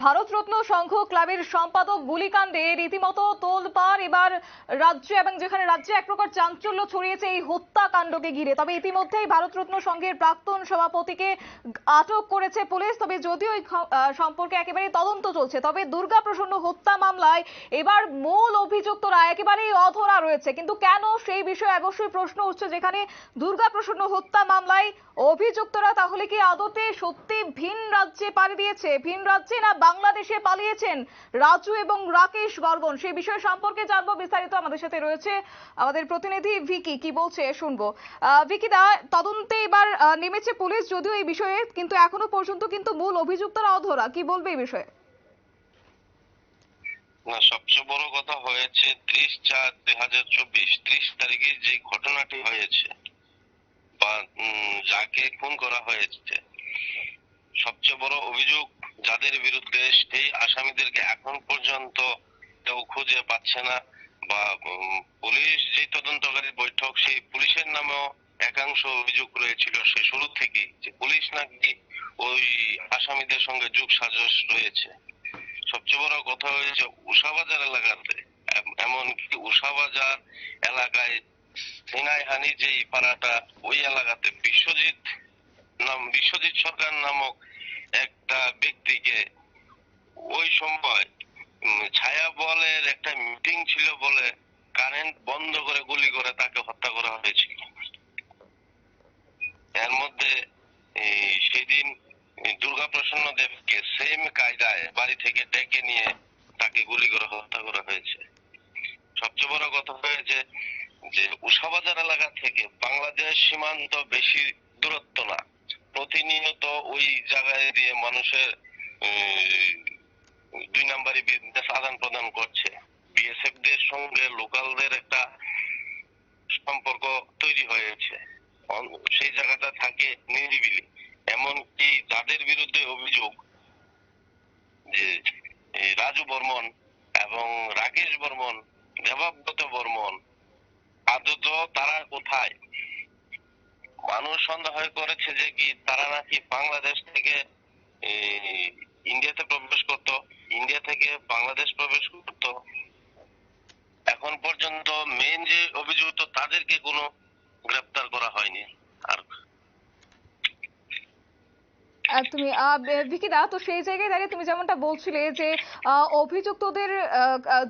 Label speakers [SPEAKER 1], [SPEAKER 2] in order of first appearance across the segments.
[SPEAKER 1] ভারতরত্ন সংঘ ক্লাবের সম্পাদক গুলিকাণ্ডে রীতিমতো তোলপাড় এবার রাজ্যে এবং যেখানে রাজ্যে এক প্রকার চাঞ্চল্য ছড়িয়েছে, এই হত্যাকাণ্ডকে ঘিরে। তবে ইতিমধ্যেই ভারতরত্ন সংঘের প্রাক্তন সভাপতিকে আটক করেছে পুলিশ, তবে যদিও সম্পর্কে একেবারে তদন্ত চলছে, তবে দুর্গা প্রসন্ন হত্যা মামলায় এবার মূল অভিযুক্তরা একেবারেই অধরা রয়েছে। কিন্তু কেন? সেই বিষয়ে অবশ্যই প্রশ্ন উঠছে যেখানে দুর্গা প্রসন্ন হত্যা মামলায় অভিযুক্তরা তাহলে কি আদতে সত্যি ভিন রাজ্যে পাড়ি দিয়েছে? ভিন রাজ্যে না বাংলাদেশে পালিয়েছেন রাজু এবং রাকেশ গর্বন সেই বিষয় সম্পর্কে জানব, বিস্তারিত আমাদের সাথে রয়েছে আমাদের প্রতিনিধি ভিকি, কি বলছে শুনব। ভিকি দা, তদন্তে এবার নেমেছে পুলিশ, যদিও এই বিষয়ে কিন্তু এখনও পর্যন্ত কিন্তু মূল অভিযুক্তরা অধরা। কি বলবে এই বিষয়ে?
[SPEAKER 2] সবচেয়ে বড় কথা হয়েছে ত্রিশ চার দুই হাজার চব্বিশ, ত্রিশ তারিখে যে ঘটনাটি হয়েছে বা যাকে খুন করা হয়েছে, সবচেয়ে বড় অভিযোগ যাদের বিরুদ্ধে সেই আসামিদেরকে এখন পর্যন্ত কেউ খুঁজে পাচ্ছে না বা পুলিশ যে তদন্তকারী বৈঠক, সেই পুলিশের নামেও একাংশ অভিযোগ রয়েছিল সে শুরু থেকেই যে পুলিশ নাকি ওই আসামিদের সঙ্গে যোগ সাজস রয়েছে। সবচেয়ে বড় কথা হয়েছে উষাবাজার এলাকাতে এম- এমনকি উষাবাজার এলাকায় সিনাইহানি যেই পাড়াটা ওই এলাকাতে বিশ্বজিৎ নাম, বিশ্বজিৎ সরকার নামক ব্যক্তিকে ওই সময় ছায়া বলের একটা মিটিং ছিল বলে কারেন্ট বন্ধ করে গুলি করে তাকে হত্যা করা হয়েছিল। এর মধ্যে সেদিন দুর্গা প্রসন্ন দেবকে সেম কায়দায় বাড়ি থেকে ডেকে নিয়ে তাকে গুলি করে হত্যা করা হয়েছে। সবচেয়ে বড় কথা হয়েছে যে উষাবাজার এলাকা থেকে বাংলাদেশ সীমান্ত বেশি দূরত্ব না। প্রতিনিয়ত ওই জায়গায় দিয়ে মানুষের দুই নাম্বারি বিজনেস আদান প্রদান করছে। বিএসএফ দের সঙ্গে লোকালদের একটা সম্পর্ক তৈরি হয়েছে। সেই জায়গাটা থাকে নিরিবিলি। এমনকি যাদের বিরুদ্ধে অভিযোগ যে রাজু বর্মন এবং রাকেশ বর্মন, দেবাব্রত বর্মন, আদত তারা কোথায়? মানুষ সন্দেহ করেছে যে কি তারা নাকি বাংলাদেশ থেকে ইন্ডিয়াতে প্রবেশ করত, ইন্ডিয়া থেকে বাংলাদেশ প্রবেশ করত। এখন পর্যন্ত মেন যে অভিযুক্ত, তাদেরকে কোনো গ্রেপ্তার করা হয়নি। আর
[SPEAKER 1] তুমি ভিকিদা তো সেই জায়গায় দাঁড়িয়ে তুমি যেমনটা বলছিলে যে অভিযুক্তদের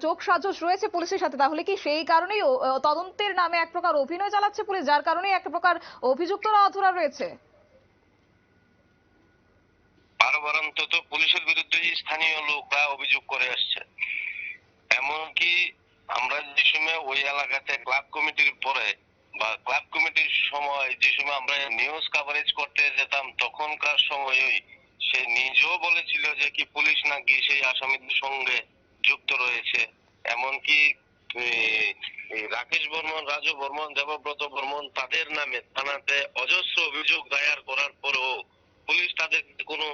[SPEAKER 1] যোগ সাজস রয়েছে পুলিশের সাথে, তাহলে কি সেই কারণেই তদন্তের নামে এক প্রকার অভিনয় চালাচ্ছে পুলিশ, যার কারণেই এক প্রকার অভিযুক্তরা অধরা রয়েছে?
[SPEAKER 2] বারবার অন্তত পুলিশের বিরুদ্ধে স্থানীয় লোকরা অভিযোগ করে আসছে। এমনকি আমরা যে সময় ওই এলাকাতে ক্লাব কমিটির পরে বা ক্লাব কমিটির সময় যে সময় আমরা নিউজ কভারেজ করতে যেতাম, তখনকার সময়ই সে নিজেও বলেছিল যে কি পুলিশ নাকি সেই আসামিদের সঙ্গে যুক্ত রয়েছে। এমনকি রাকেশ বর্মন, রাজু বর্মন, দেবব্রত বর্মন তাদের নামে থানাতে অজস্র অভিযোগ দায়ের করার পরেও পুলিশ তাদের কোনো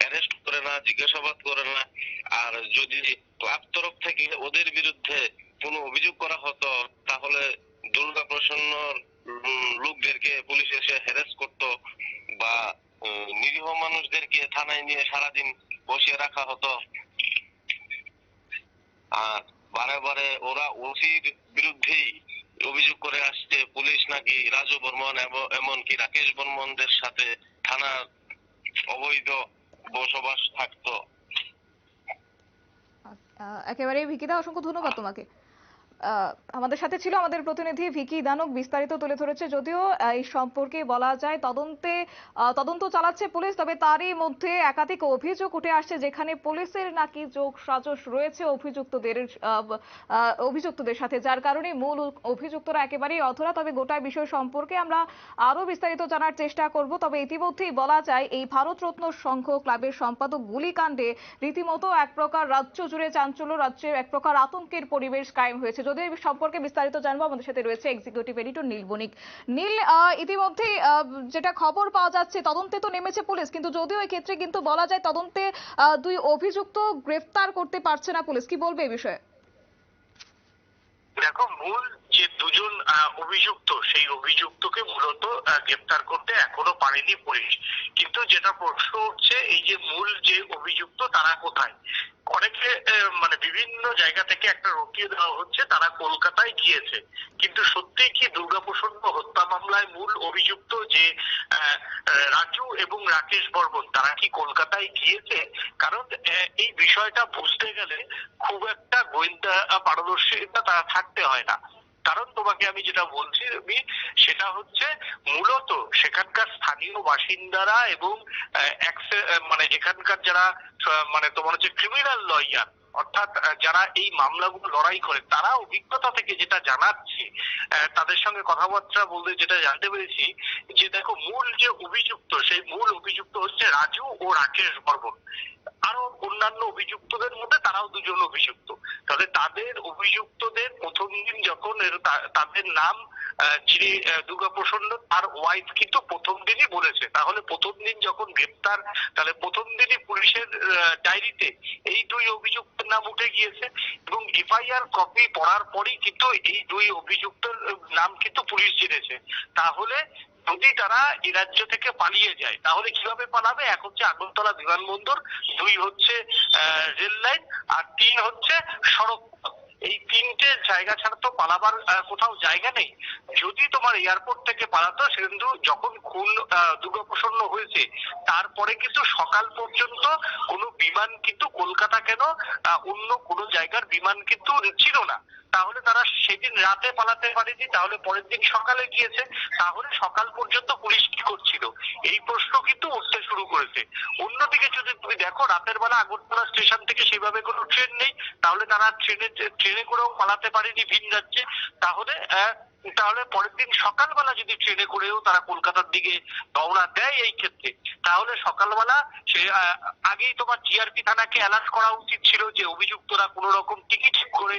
[SPEAKER 2] অ্যারেস্ট করে না, জিজ্ঞাসাবাদ করে না। আর যদি ক্লাব তরফ থেকে ওদের বিরুদ্ধে কোনো অভিযোগ করা হতো, তাহলে দুর্গা প্রসন্ন লোকদেরকে পুলিশ এসে হ্যারেস করতো বা নিরীহ মানুষদেরকে থানায় নিয়ে সারাদিন বসিয়ে রাখা হতো। আর বারে বারে ওরা ওসির বিরুদ্ধেই অভিযোগ করে আসছে, পুলিশ নাকি রাজু বর্মন এমনকি রাকেশ বর্মনদের সাথে থানার অবৈধ বসবাস থাকতো।
[SPEAKER 1] আহ, একেবারেই ভিকিদা অসংখ্য ধন্যবাদ তোমাকে। আমাদের সাথে ছিল আমাদের প্রতিনিধি ভিকি দানক, বিস্তারিত তুলে ধরেছে। যদিও এই সম্পর্কে বলা যায় তদন্তে তদন্ত চালাচ্ছে পুলিশ, তবে তারই মধ্যে একাধিক অভিযোগ উঠে আসছে, যেখানে পুলিশের নাকি যোগ সাজস রয়েছে অভিযুক্তদের অভিযুক্তদের সাথে। যার কারণে মূল অভিযুক্তরা একেবারেই অধরা। তবে গোটা বিষয় সম্পর্কে আমরা আরও বিস্তারিত জানার চেষ্টা করব। তবে ইতিমধ্যেই বলা যায়, এই ভারতরত্ন সংঘ ক্লাবের সম্পাদক গুলিকাণ্ডে রীতিমতো এক প্রকার রাজ্য জুড়ে চাঞ্চল্য রাজ্যে এক প্রকার আতঙ্কের পরিবেশ কায়েম হয়েছে। এই সম্পর্কে বিস্তারিত জানব, আমাদের সাথে রয়েছে এক্সিকিউটিভ এডিটর নীল বণিক। নীল ইতিমধ্যে যেটা খবর পাওয়া যাচ্ছে, তদন্তে তো নেমেছে পুলিশ, কিন্তু যদিও ক্ষেত্রে কিন্তু বলা যায় তদন্তে দুই অভিযুক্ত গ্রেফতার করতে পারছে না পুলিশ। কি বলবে এই বিষয়ে?
[SPEAKER 3] দেখো, মূল যে দুজন অভিযুক্ত, সেই অভিযুক্তকে মূলত গ্রেপ্তার করতে এখনও পারেনি পুলিশ। কিন্তু যেটা প্রশ্ন উঠছে, এই যে মূল যে অভিযুক্ত, তারা কোথায়? অনেকে মানে বিভিন্ন জায়গা থেকে একটা রটিয়ে দেওয়া হচ্ছে, তারা কলকাতায় গিয়েছে। কিন্তু সত্যি কি দুর্গাপ্রসন্ন হত্যা মামলায় মূল অভিযুক্ত যে রাজু এবং রাকেশ বর্মন, তারা কি কলকাতায় গিয়েছে? কারণ এই বিষয়টা বুঝতে গেলে খুব একটা গোয়েন্দা পারদর্শিতা তারা থাকতে হয় না। কারণ তোমাকে আমি যেটা বলছি আমি সেটা হচ্ছে মূলত সেখানকার স্থানীয় বাসিন্দারা এবং মানে এখানকার যারা মানে তোমার হচ্ছে ক্রিমিনাল লয়ার অর্থাৎ যারা এই মামলাগুলো লড়াই করে তারা অভিজ্ঞতা থেকে যেটা জানাচ্ছে তাদের সঙ্গে কথাবার্তা বলতে যেটা জানতে পেরেছি যে দেখো মূল যে অভিযুক্ত সেই মূল অভিযুক্ত হচ্ছে রাজু ও রাকেশ বর্মন। আরও অন্যান্য অভিযুক্তদের মধ্যে তারাও দুজন অভিযুক্ত। তাহলে তাদের অভিযুক্তদের প্রথম দিন যখন তাদের নাম যিনি আহ, দুর্গাপ্রসন্ন তার ওয়াইফ কিন্তু প্রথম দিনই বলেছে। তাহলে প্রথম দিন যখন গ্রেপ্তার তাহলে প্রথম দিনই পুলিশের ডায়েরিতে এই দুই অভিযুক্তের নাম উঠে গিয়েছে এবং এফআইআর কপি পড়ার পরই কিন্তু এই দুই অভিযুক্তের নাম কিন্তু পুলিশ জেনেছে তাহলে যদি তারা এ রাজ্য থেকে পালিয়ে যায়, তাহলে কীভাবে পালাবে এক হচ্ছে আগরতলা বিমানবন্দর, দুই হচ্ছে রেল লাইন আর তিন হচ্ছে সড়ক। এই তিনটে জায়গা ছাড়া তো পালাবার কোথাও জায়গা নেই। যদি তোমার এয়ারপোর্ট থেকে পালাতো কিন্তু যখন খুন দুর্গাপ্রসন্ন হয়েছে, তারপরে কিন্তু সকাল পর্যন্ত কোনো বিমান কিন্তু কলকাতা কেন অন্য কোনো জায়গার বিমান কিন্তু ছিল না। তাহলে তারা সেদিন রাতে পালাতে পারেনি, তাহলে পরের দিন সকালে গিয়েছে, তাহলে সকাল পর্যন্ত পুলিশ কি করছিল? এই প্রশ্ন কিন্তু উঠতে শুরু করেছে। অন্যদিকে যদি তুমি দেখো, রাতের বেলা আগরতলা স্টেশন থেকে সেভাবে কোনো ট্রেন নেই তাহলে তারা ট্রেনে ট্রেনে করেও পালাতে পারেনি ভিন যাচ্ছে তাহলে তাহলে পরের দিন সকালবেলা যদি ট্রেনে করেও তারা কলকাতার দিকে রওনা দেয় এই ক্ষেত্রে, তাহলে সকালবেলা সে আগেই তোমার জিআরপি থানাকে অ্যালার্ট করা উচিত ছিল যে অভিযুক্তরা কোন রকম টিকিট করে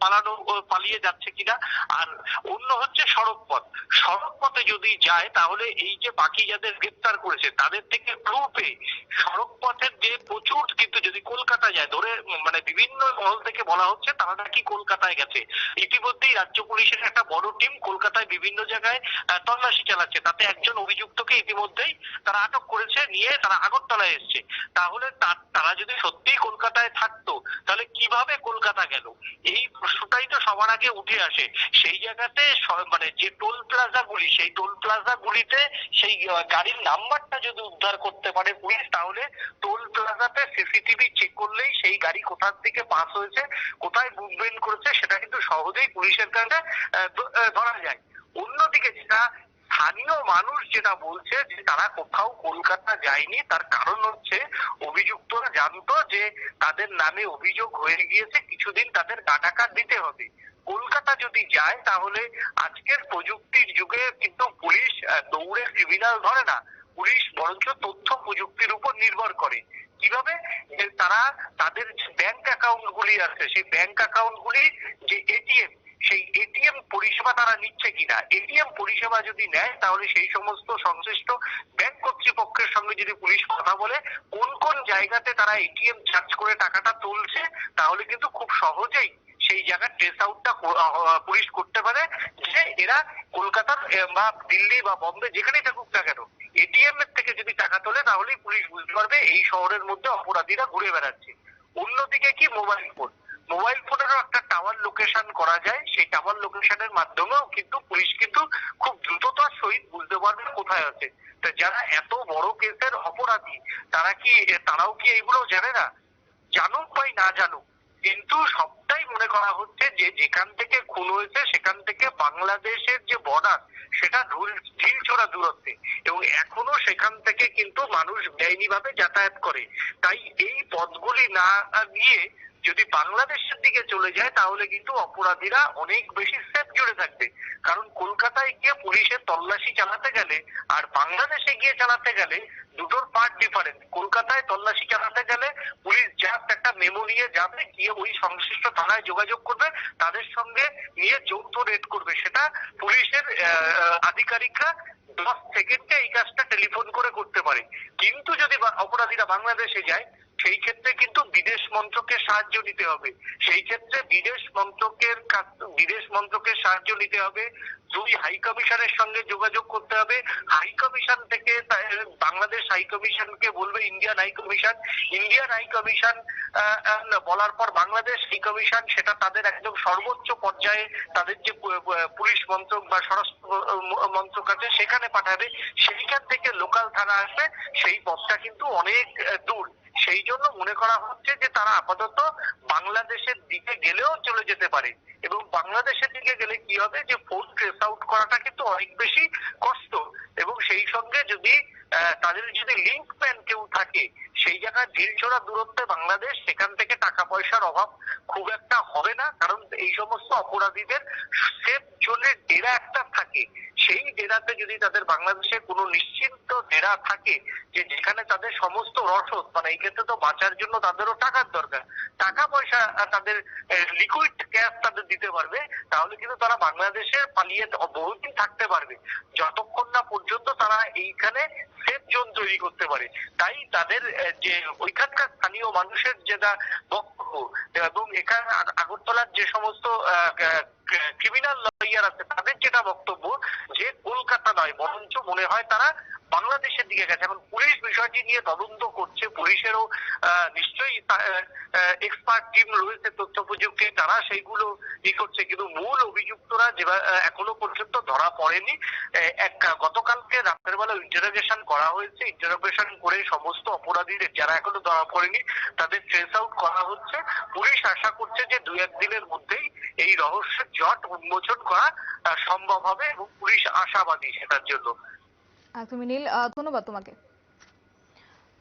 [SPEAKER 3] পালানো পালিয়ে যাচ্ছে কিনা। আর অন্য হচ্ছে সড়ক পথ সড়ক পথে যদি যায়, তাহলে এই যে বাকি যাদের গ্রেপ্তার করেছে, তাদের থেকে ক্লু পেয়ে সড়ক পথের যে প্রচুর, কিন্তু যদি কলকাতা যায়, ধরে মানে বিভিন্ন মহল থেকে বলা হচ্ছে, তারা নাকি কলকাতায় গেছে। ইতিমধ্যেই রাজ্য পুলিশের একটা বড় টিম কলকাতায় বিভিন্ন জায়গায় তল্লাশি চালাচ্ছে। তাতে একজন অভিযুক্তকে ইতিমধ্যেই তারা আটক করেছে, নিয়ে তারা আগরতলায় এসছে। তাহলে তারা যদি সত্যি কলকাতায় থাকতো, তাহলে কীভাবে কলকাতা গেল? এই প্রশ্নটাই তো সবার আগে উঠে আসে। সেই জায়গাতে মানে যে টোল প্লাজা গুলি, সেই টোল প্লাজা গুলিতে সেই গাড়ির নাম্বারটা যদি উদ্ধার করতে পারে পুলিশ, তাহলে টোল প্লাজাতে সিসিটিভি চেক করলেই সেই গাড়ি কোথার থেকে পাস হয়েছে, কোথায় মুভমেন্ট করেছে, সেটা কিন্তু সহজেই পুলিশের কাছে ধরা যায়। অন্যদিকে যেটা স্থানীয় মানুষ যেটা বলছে যে তারা কোথাও কলকাতা যায়নি, তার কারণ হচ্ছে অভিযুক্তরা জানতো যে তাদের নামে অভিযোগ হয়ে গিয়েছে, কিছুদিন তাদের টাকা দিতে হবে। কলকাতা যদি যায়, তাহলে আজকের প্রযুক্তির যুগে কিন্তু পুলিশ দৌড়ে ক্রিমিনাল ধরে না। পুলিশ বরঞ্চ তথ্য প্রযুক্তির উপর নির্ভর করে। কীভাবে? যে তারা তাদের ব্যাংক অ্যাকাউন্ট গুলি আছে, সেই ব্যাংক অ্যাকাউন্ট গুলি যে এটিএম সেই এটিএম পরিষেবা তারা নিচ্ছে কিনা? এটিএম পরিষেবা যদি নেয়, তাহলে সেই সমস্ত সংশ্লিষ্ট ব্যাংক কর্তৃপক্ষের সঙ্গে যদি পুলিশ কথা বলে, কোন কোন জায়গাতে তারা এটিএম চার্জ করে টাকাটা তুলছে, তাহলে কিন্তু খুব সহজেই সেই জায়গার ট্রেস আউটটা পুলিশ করতে পারে যে এরা কলকাতার বা দিল্লি বা বম্বে যেখানেই থাকুক না কেন এটিএম এর থেকে যদি টাকা তোলে, তাহলেই পুলিশ বুঝতে পারবে এই শহরের মধ্যে অপরাধীরা ঘুরে বেড়াচ্ছে। অন্যদিকে কি, মোবাইল ফোন। মোবাইল ফোনেরও একটা টাওয়ার লোকেশন করা যায়। সেই টাওয়ার লোকেশনের মাধ্যমেও কিন্তু পুলিশ কিন্তু খুব দ্রুততার সহিত বুঝতে পারবে কোথায় আছে। তো যারা এত বড় কেসের অপরাধী, তারা কি, তারাও কি এইগুলো জানে না? জানুক বাই না জানুক, কিন্তু সবটাই মনে করা হচ্ছে যে যেখান থেকে খুন হয়েছে, সেখান থেকে বাংলাদেশের যে বর্ডার সেটা ঢিল ছোড়া দূরত্বে। এবং এখনও সেখান থেকে কিন্তু মানুষ বেআইনি ভাবে যাতায়াত করে। তাই এই পথগুলি না গিয়ে যদি বাংলাদেশের দিকে চলে যায়, তাহলে কিন্তু অপরাধীরা অনেক বেশি সেফ জুড়ে থাকবে। কারণ কলকাতায় গিয়ে পুলিশের তল্লাশি চালাতে গেলে আর বাংলাদেশে গিয়ে চালাতে গেলে দুটোর পার্ট ডিফারেন্ট কলকাতায় তল্লাশি চালাতে গেলে পুলিশ জাস্ট একটা মেমো নিয়ে যাবে, গিয়ে ওই সংশ্লিষ্ট থানায় যোগাযোগ করবে, তাদের সঙ্গে নিয়ে যৌথ রেড করবে। সেটা পুলিশের আধিকারিকরা দশ সেকেন্ডে এই কাজটা টেলিফোন করে করতে পারে। কিন্তু যদি অপরাধীরা বাংলাদেশে যায় সেই ক্ষেত্রে কিন্তু বিদেশ মন্ত্রকের সাহায্য নিতে হবে। সেই ক্ষেত্রে বিদেশ মন্ত্রকের বিদেশ মন্ত্রকের সাহায্য নিতে হবে। দুই হাই কমিশনের সঙ্গে যোগাযোগ করতে হবে। হাই কমিশন থেকে বাংলাদেশ হাই কমিশনকে বলবে Indian high commission. Indian high commission বলার পর বাংলাদেশ হাই কমিশন সেটা তাদের একদম সর্বোচ্চ পর্যায়ে তাদের যে পুলিশ মন্ত্রক বা স্বরাষ্ট্র মন্ত্রক আছে সেখানে পাঠাবে। সেইখান থেকে লোকাল থানা আসবে। সেই পথটা কিন্তু অনেক দূর। সেই জন্য মনে করা হচ্ছে যে তারা আপাতত বাংলাদেশের দিকে গেলেও চলে যেতে পারে। এবং বাংলাদেশের দিকে গেলে কি হবে যে ফোন ট্রেস আউট করাটা কিন্তু অনেক বেশি কষ্ট। এবং সেই সঙ্গে যদি তাদের যদি লিঙ্ক ম্যান কেউ থাকে, সেই জায়গায় ঢিলছোড়া দূরত্বে বাংলাদেশ, সেখান থেকে টাকা পয়সার অভাব খুব একটা হবে না। কারণ এই সমস্ত অপরাধীদের সেফ জোনের ডেরা একটা থাকে। সেই ডেরাতে যদি তাদের বাংলাদেশে কোনো নিশ্চিন্ত ডেরা থাকে যে যেখানে তাদের সমস্ত রসদ মানে এই ক্ষেত্রে তো বাঁচার জন্য তাদেরও টাকার দরকার, টাকা পয়সা তাদের লিকুইড ক্যাশ তাদের দিতে পারবে, তাহলে কিন্তু তারা বাংলাদেশে পালিয়ে বহুদিন থাকতে পারবে। যতক্ষণ না পর্যন্ত তারা এইখানে সেফ জোন তৈরি করতে পারে। তাই তাদের যে ওইখানকার স্থানীয় মানুষের যেটা বক্তব্য এবং এখানে আগরতলার যে সমস্ত ক্রিমিনাল লয়ার আছে, তাদের যেটা বক্তব্য, যে কলকাতা নয়, বরঞ্চ মনে হয় তারা বাংলাদেশের দিকে গেছে। এখন পুলিশ বিষয়টি নিয়ে তদন্ত করছে। পুলিশেরও নিশ্চয়ই এক্সপার্ট টিম রয়েছে তথ্য প্রযুক্তি তারা সেইগুলো ই করছে। কিন্তু মূল অভিযুক্তরা যেভাবে এখনও পর্যন্ত ধরা পড়েনি। এক, গতকালকে রাতের বেলা ইন্টারোগেশন করা হয়েছে। ইন্টারোগেশন করে সমস্ত অপরাধীদের যারা এখনও ধরা পড়েনি, তাদের ট্রেস আউট করা হচ্ছে। পুলিশ আশা করছে যে দু একদিনের মধ্যেই এই রহস্যের জট উন্মোচন করা সম্ভব হবে এবং পুলিশ আশাবাদী সেটার জন্য।
[SPEAKER 1] একদমই নীল ধন্যবাদ তোমাকে।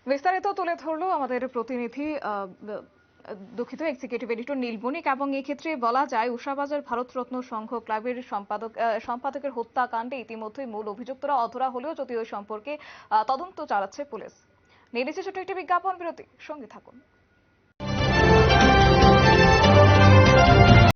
[SPEAKER 1] বিস্তারিত তুলে ধরলো আমাদের প্রতিনিধি দুঃখিত এক্সিকিউটিভ এডিটর নীলবণিক এবং ক্ষেত্রে বলা যায়, উষাবাজার ভারতরত্ন সংঘ ক্লাবের সম্পাদক সম্পাদকের হত্যাকাণ্ডে ইতিমধ্যেই মূল অভিযুক্তরা অধরা হলেও যদিও সম্পর্কে তদন্ত চালাচ্ছে পুলিশ। নিচ্ছে ছোট্ট একটি বিজ্ঞাপন বিরতি। সঙ্গে থাকুন।